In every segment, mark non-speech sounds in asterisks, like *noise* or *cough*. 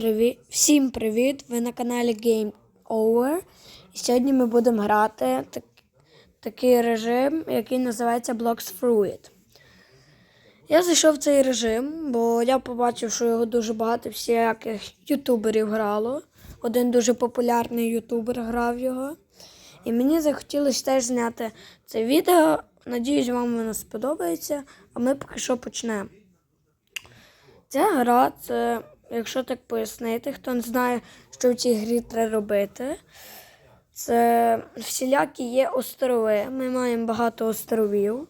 Привіт! Всім привіт! Ви на каналі Game Over. І сьогодні ми будемо грати так, такий режим, який називається Blocks Fruit. Я зайшов в цей режим, бо я побачив, що його дуже багато всяких ютуберів грало. Один дуже популярний ютубер грав його. І мені захотілося теж зняти це відео. Надіюсь, вам воно сподобається, а ми поки що почнемо. Ця гра, це, якщо так пояснити, хто не знає, що в цій грі треба робити. Це всілякі є острови. Ми маємо багато островів.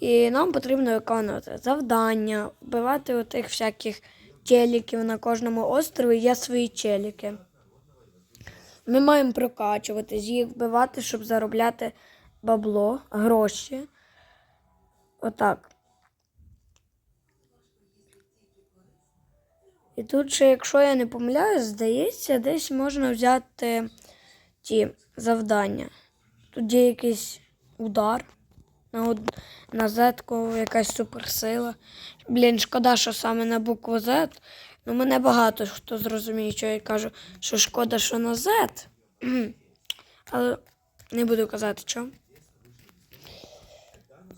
І нам потрібно виконувати завдання, вбивати отих всяких челіків на кожному острові є свої челіки. Ми маємо прокачуватись, їх вбивати, щоб заробляти бабло, гроші. Отак. І тут ще, якщо я не помиляюсь, здається, десь можна взяти ті завдання. Тут є якийсь удар на, од... на Z, якась суперсила. Блін, шкода, що саме на букву Z. Ну, мене багато хто зрозуміє, що я кажу, що шкода, що на Z. *clears throat* Але не буду казати, що.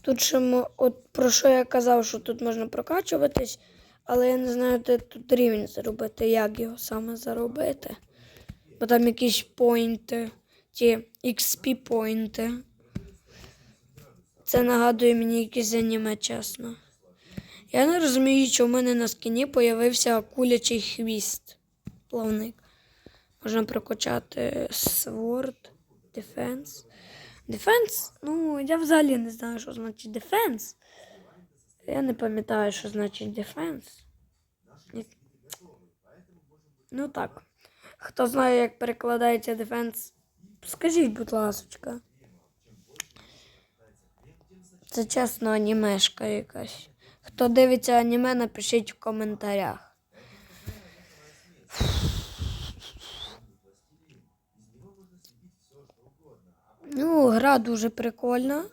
Тут ще от про що я казав, що тут можна прокачуватись, але я не знаю, де тут рівень заробити, як його саме заробити. Бо там якісь поінти, ті XP поінти. Це нагадує мені якесь аніме, чесно. Я не розумію, що в мене на скіні появився кулячий хвіст. Плавник. Можна прокачати Sword, Defense. Defense? Ну, я взагалі не знаю, що значить Defense. Я не пам'ятаю, що значить Defense. Ну так. Хто знає, як перекладається Defense, скажіть, будь ласка. Це чесно анімешка якась. Хто дивиться аніме, напишіть в коментарях. Ну, гра дуже прикольна.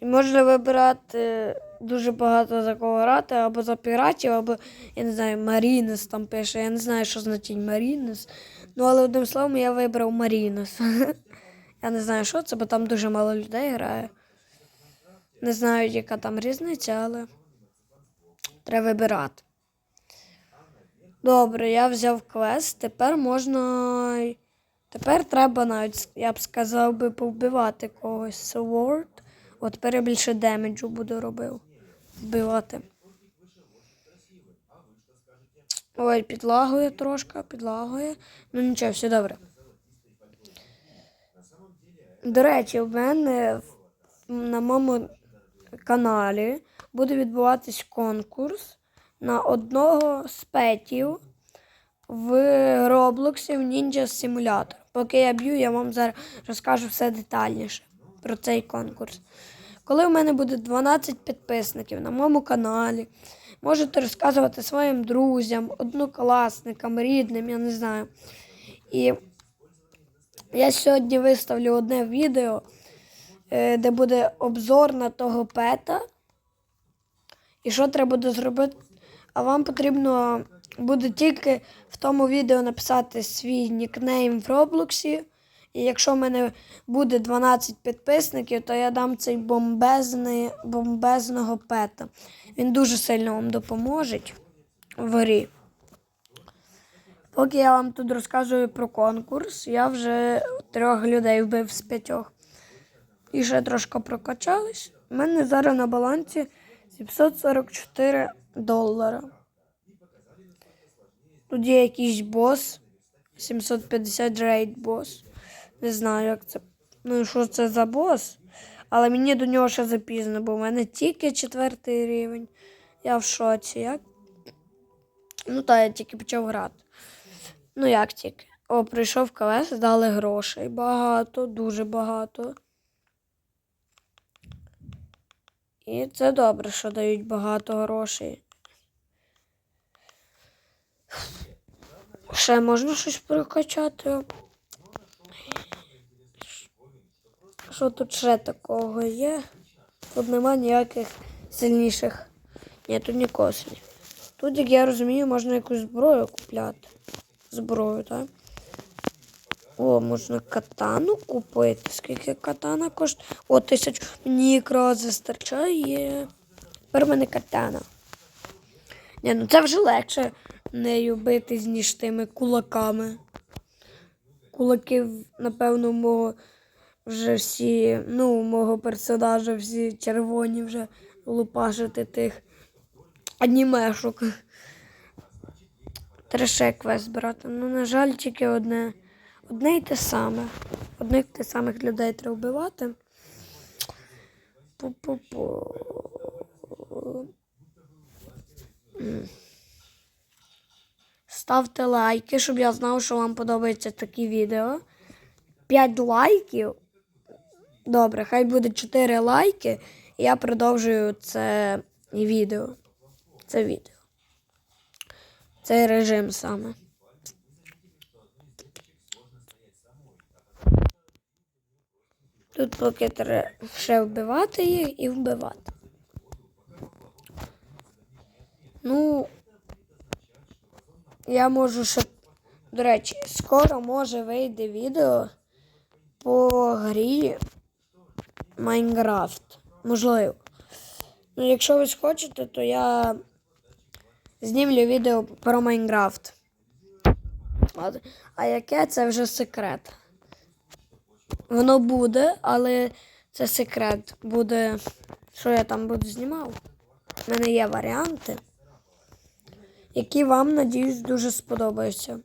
І можна вибирати дуже багато за кого грати, або за піратів, або, я не знаю, Марінес там пише. Я не знаю, що значить Марінес. Ну, але одним словом, я вибрав Марінес. *laughs* Я не знаю, що це, бо там дуже мало людей грає. Не знаю, яка там різниця, але треба вибирати. Добре, я взяв квест. Тепер можна. Тепер треба навіть, я б сказав би, повбивати когось. Sword. От тепер більше демеджу буду робив. Вбивати. Ой, підлагує трошки, підлагує. Ну нічого, все добре. До речі, в мене на моєму каналі буде відбуватись конкурс на одного з петів в Роблоксі в Ninja Simulator. Поки я б'ю, я вам зараз розкажу все детальніше про цей конкурс. Коли в мене буде 12 підписників на моєму каналі, можете розказувати своїм друзям, однокласникам, рідним, я не знаю. І я сьогодні виставлю одне відео, е, де буде обзор на того пета. І що треба буде зробити? А вам потрібно буде тільки в тому відео написати свій нікнейм в Роблоксі. І якщо в мене буде 12 підписників, то я дам цей бомбезний, бомбезного пета. Він дуже сильно вам допоможе в грі. Поки я вам тут розказую про конкурс, я вже трьох людей вбив з п'ятьох. І ще трошки прокачались. У мене зараз на балансі 744 долара. Тут є якийсь бос. 750 рейд бос. Не знаю, як це. Ну, що це за бос. Але мені до нього ще запізно, бо в мене тільки четвертий рівень. Я в шоці. Як? Ну так, я тільки почав грати. Ну, як тільки. О, прийшов КВС, дали грошей. Багато, дуже багато. І це добре, що дають багато грошей. Ще можна щось прокачати. Що тут ще такого є? Тут нема ніяких сильніших. Ні, тут нікого сильніших. Тут, як я розумію, можна якусь зброю купляти. Зброю, так? О, можна катану купити. Скільки катана коштує? О, тисячу. Мені якраз вистачає. Тепер в мене катана. Ні, ну це вже легше нею битись, ніж тими кулаками. Кулаки, напевно, мого вже всі, ну, мого персонажа всі червоні вже лупашити тих анімешок. Треше квест брати. Ну, на жаль, тільки одне. Одне й те саме. Одних тих самих людей треба вбивати. Пу-пу-пу. Ставте лайки, щоб я знав, що вам подобаються такі відео. 5 лайків. Добре, хай буде 4 лайки, і я продовжую це відео. Це відео. Цей режим саме. Тут поки треба ще вбивати їх і вбивати. Ну, я можу ще. До речі, скоро може вийде відео по грі Майнкрафт. Можливо. Ну, якщо ви схочете, то я знімлю відео про Майнкрафт. А яке це вже секрет. Воно буде, але це секрет. Буде, що я там буду знімав. У мене є варіанти, які вам, надіюсь, дуже сподобаються.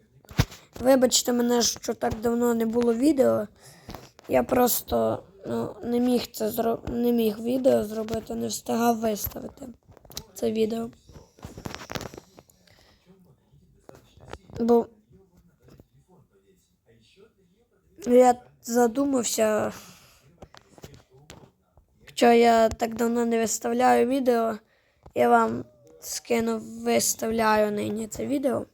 Вибачте мене, що так давно не було відео. Я просто ну, не міг це зро... не міг відео зробити, не встигав виставити це відео. Бо я задумався, що я так давно не виставляю відео, я вам скину, виставляю нині це відео.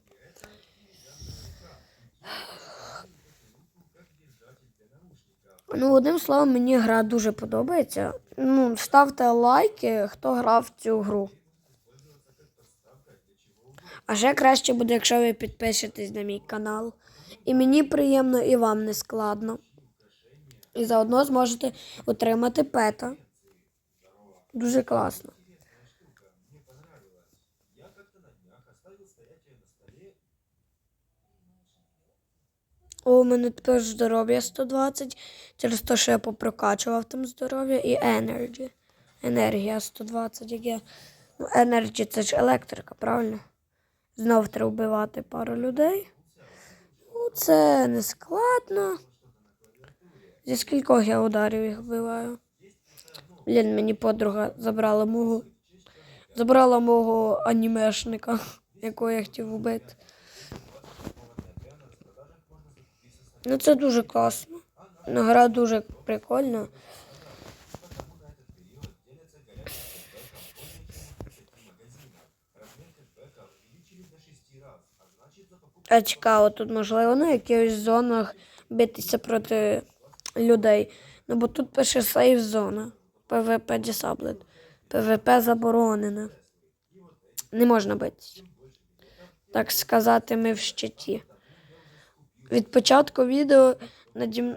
Ну, одним словом, мені гра дуже подобається. Ну, ставте лайки, хто грав в цю гру. А ще краще буде, якщо ви підпишетесь на мій канал. І мені приємно, і вам не складно. І заодно зможете отримати пета. Дуже класно. О, у мене тепер здоров'я 120. Через те, що я попрокачував там здоров'я і Energy. Енергія 120, як я. Ну, Energy це ж електрика, правильно? Знов треба вбивати пару людей. Ну, це не складно. Зі скількох я ударів їх вбиваю. Блін, мені подруга забрала мого. Забрала мого анімешника, *laughs* якого я хотів вбити. Ну це дуже класно. Ну, Гра дуже прикольна. А цікаво, тут можливо на якихось зонах битися проти людей. Ну бо тут пише сейф зона. ПВП Disabled. ПВП заборонене. Не можна битися. Так сказати, ми в щиті. Від початку відео наді...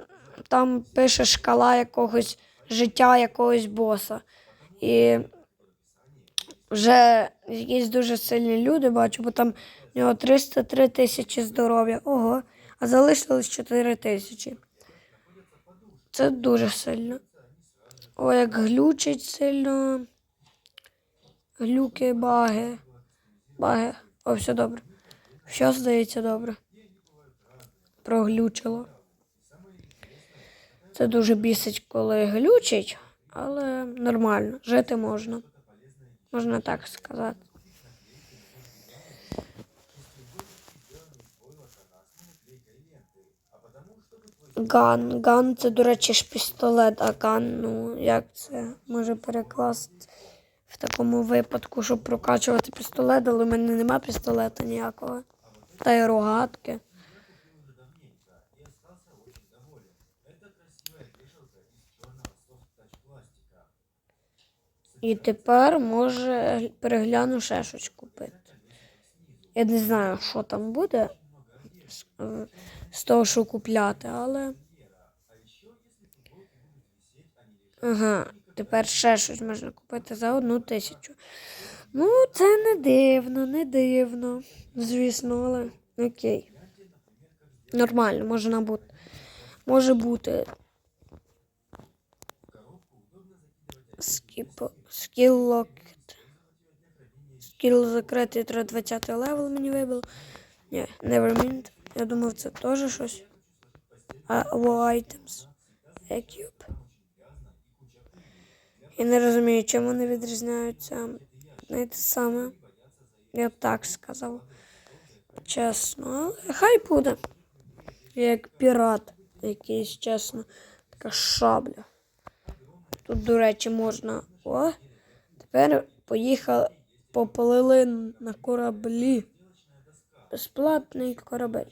там пише шкала якогось життя якогось боса. І вже якісь дуже сильні люди бачу, бо там в нього 303 тисячі здоров'я. Ого, а залишилось 4 тисячі. Це дуже сильно. О, як глючить сильно. Глюки, баги. Баги. О, все добре. Все здається добре. Проглючило. Це дуже бісить, коли глючить, але нормально. Жити можна. Можна так сказати. Ган. Ган це, до речі, ж пістолет, а ган, ну як це може перекласти в такому випадку, щоб прокачувати пістолет, але в мене нема пістолета ніякого. Та й рогатки. І тепер може перегляну ще щось купити. Я не знаю, що там буде з, е, того, що купляти, але. Ага, тепер ще щось можна купити за одну тисячу. Ну, це не дивно, не дивно. Звісно, але окей. Нормально, може бути. Може бути. Скіл. Скіл закритий 320 левел мені вибило. Ні, Nevermind. Я думав, це теж щось. А War items. Equip. Я не розумію, чим вони відрізняються. Не те саме. Я б так сказав. Чесно. Хай буде. Як пірат якийсь, чесно. Така шабля. Тут, до речі, можна. О! Тепер поїхали, поплили на кораблі. Безплатний корабель.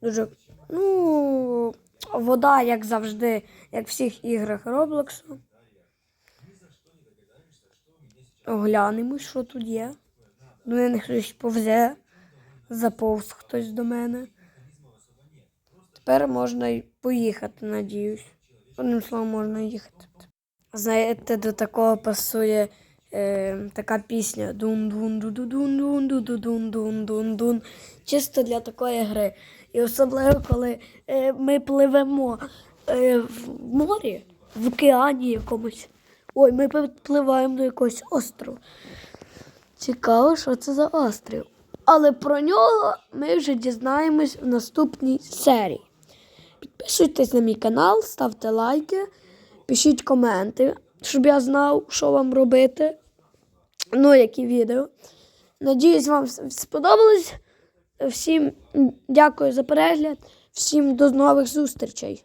Дуже. Ну, вода, як завжди, як в всіх іграх Роблоксу. Оглянемо, що тут є. До мене хтось повзе. Заповз хтось до мене. Тепер можна й поїхати, надіюсь. Одним словом, можна їхати. Знаєте, до такого пасує е, така пісня дун дун ду ду дун дун ду ду дун дун дун дун Чисто для такої гри. І особливо, коли е, ми пливемо е, в морі, в океані якомусь. Ой, ми підпливаємо до якогось острову. Цікаво, що це за острів. Але про нього ми вже дізнаємось в наступній серії. Підписуйтесь на мій канал, ставте лайки, пишіть коменти, щоб я знав, що вам робити. Ну, які відео. Надіюсь, вам сподобалось. Всім дякую за перегляд. Всім до нових зустрічей.